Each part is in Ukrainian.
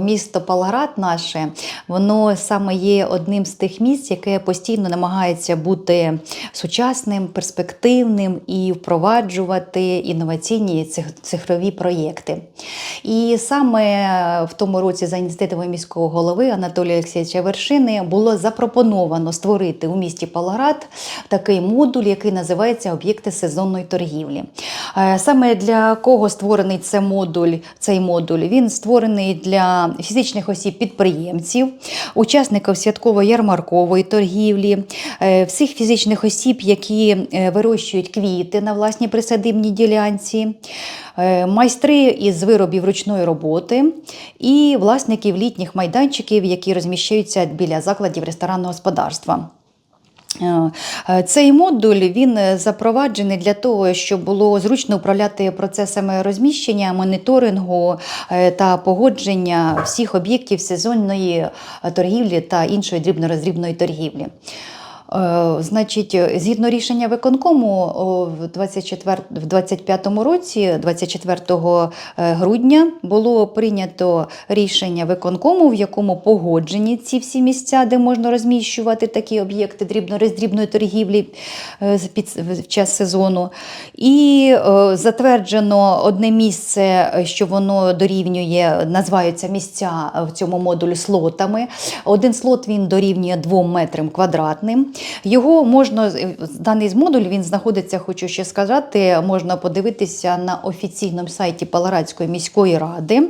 місто Павлоград наше, воно саме є одним з тих місць, яке постійно намагається бути сучасним, перспективним і впроваджувати інноваційні цифрові проєкти. І саме в тому році за ініціативою міського голови Анатолія Олексійовича Вершини було запропоновано створити у місті Павлоград такий модуль, який називається об'єкти сезонної торгівлі. Е, Саме для кого створений це модуль, цей модуль? Він створений для фізичних осіб-підприємців, учасників святково-ярмаркової торгівлі, е, всіх фізичних осіб, які е, вирощують квіти на власній присадибній ділянці, майстри із виробів ручної роботи і власників літніх майданчиків, які розміщуються біля закладів ресторанного господарства. Е, е, Цей модуль він е, запроваджений для того, щоб було зручно управляти процесами розміщення, моніторингу та погодження всіх об'єктів сезонної торгівлі та іншої дрібно-роздрібної торгівлі. Е, Значить, згідно рішення виконкому в 24, в 25 році, 24 грудня, було прийнято рішення виконкому, в якому погоджені ці всі місця, де можна розміщувати такі об'єкти дрібно-роздрібної торгівлі е, в час сезону. І е, затверджено одне місце, е, що воно дорівнює, називаються місця в цьому модулі слотами. Один слот він дорівнює 2 метрам квадратним. Його можна даний модуль він знаходиться, хочу ще сказати, можна подивитися на офіційному сайті Палаградської міської ради.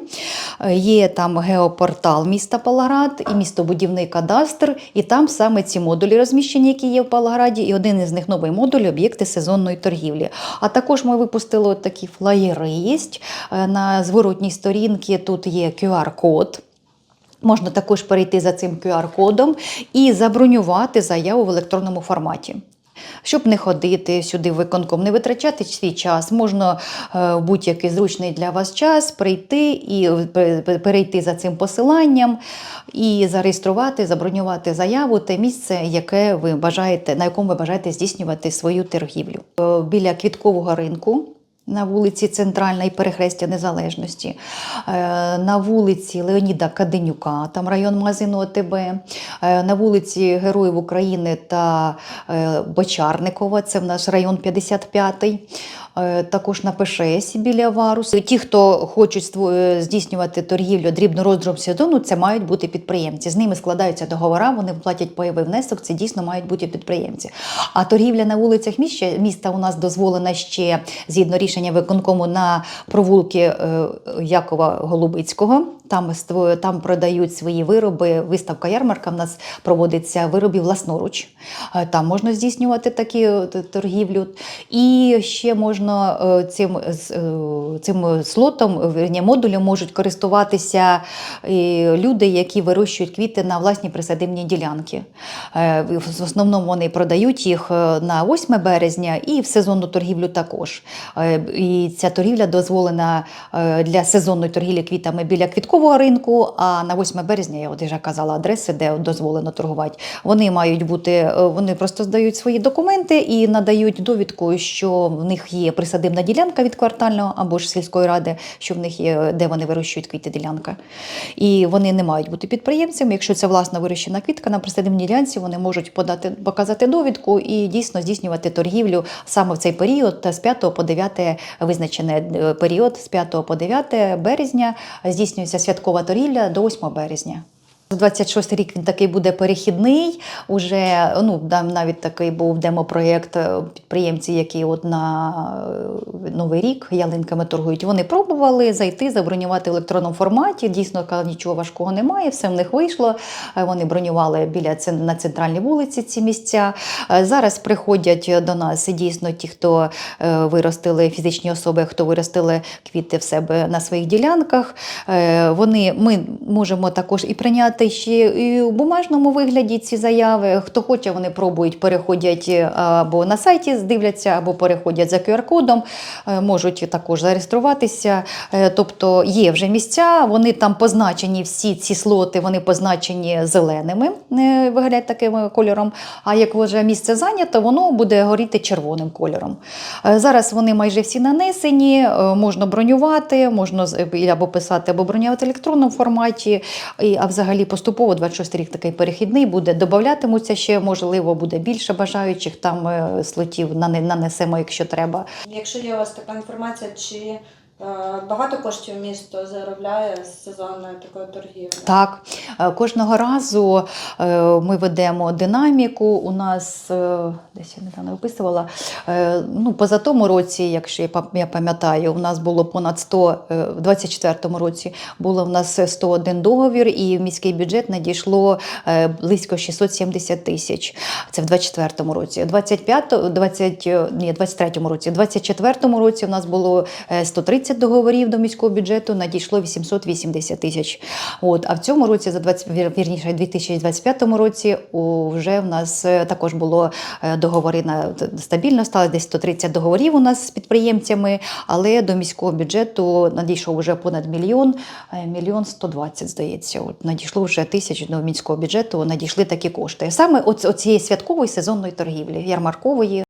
Є там геопортал міста Палаград і містобудівний кадастр, і там саме ці модулі розміщені, які є в Палаграді, і один із них новий модуль об'єкти сезонної торгівлі. А також ми випустили от такі флаєри. Є. Е, На зворотній сторінці тут є QR-код. Можна також перейти за цим QR-кодом і забронювати заяву в електронному форматі. Щоб не ходити сюди виконком, не витрачати свій час, можна е, в будь-який зручний для вас час прийти і пе- перейти за цим посиланням і зареєструвати, забронювати заяву те місце, яке ви бажаєте, на якому ви бажаєте здійснювати свою торгівлю. Е, Біля квіткового ринку на вулиці Центральна і перехрестя Незалежності, е, на вулиці Леоніда Каденюка, там район магазину ОТБ, е, на вулиці Героїв України та е, Бочарникова, це в наш район 55-й. Е, Також на ПШС біля Варус. Ті, хто хочуть е, здійснювати торгівлю дрібно-роздріб сезону, це мають бути підприємці. З ними складаються договори, вони платять пайовий внесок, це дійсно мають бути підприємці. А торгівля на вулицях міста, міста у нас дозволена ще згідно рішення виконкому на провулки е, Якова Голубицького. Там, там продають свої вироби. Виставка ярмарка в нас проводиться виробів власноруч. Е, Там можна здійснювати такі е, торгівлю. І ще можна е, цим, цим слотом, модулем можуть користуватися люди, які вирощують квіти на власній присадибній ділянки. В основному вони продають їх на 8 березня і в сезонну торгівлю також. І ця торгівля дозволена для сезонної торгівлі квітами біля квіткового ринку. А на 8 березня я от вже казала адреси, де дозволено торгувати. Вони мають бути, е, вони просто здають свої документи і надають довідку, що в них є присадибна ділянка від квартального або ж сільської ради, що в них є, де вони вирощують квіти ділянка. І вони не мають бути підприємцями. Якщо це власна вирощена квітка на присадибній ділянці, вони можуть подати, показати довідку і дійсно здійснювати торгівлю саме в цей період та з 5 по 9 визначений е, період з 5 по 9 березня здійснюється святкова торілля до 8 березня. 26 рік він такий буде перехідний. Уже ну там навіть такий був демопроєкт е, підприємці, які от на е, новий рік ялинками торгують. Вони пробували зайти, забронювати в електронному форматі. Дійсно, нічого важкого немає, все в них вийшло. Е, Вони бронювали біля на центральній вулиці ці місця. Зараз приходять до нас дійсно ті, хто виростили фізичні особи, хто виростили квіти в себе на своїх ділянках. Вони ми можемо також і прийняти ще і у бумажному вигляді ці заяви. Хто хоче, вони пробують, переходять е, або на сайті дивляться, або переходять за QR-кодом, е, можуть також зареєструватися. Е, Тобто є вже місця, вони там позначені, всі ці слоти, вони позначені зеленими, виглядають таким кольором. А як вже місце зайнято, воно буде горіти червоним кольором. Зараз вони майже всі нанесені, можна бронювати, можна або писати, або бронювати в електронному форматі. а взагалі поступово 26 рік такий перехідний буде. Додатимуться ще, можливо, буде більше бажаючих. Там е, слотів нанесемо, якщо треба. Якщо є у вас така інформація, чи Е, багато коштів місто заробляє з сезонної такої торгівлі. Так е, кожного разу е, ми ведемо динаміку. У нас десь я недавно виписувала. Ну поза тому році, якщо я пам'ятаю, у нас було понад 100, в 24-му році було в нас 101 договір, і в міський бюджет надійшло близько 670 тисяч. Це в 24-му році. 25, 20, ні, 23-му році, в 24-му році у нас було 130 30 договорів до міського бюджету надійшло 880 тисяч. От а в цьому році, за 20, вірніше, 2025 році, вже в нас е, також було е, договори на стабільно стали десь 130 договорів у нас з підприємцями, але до міського бюджету надійшов вже понад мільйон, е, мільйон 120, здається. От надійшло вже тисяч до міського бюджету. Надійшли такі кошти. Саме оцієї святкової сезонної торгівлі ярмаркової.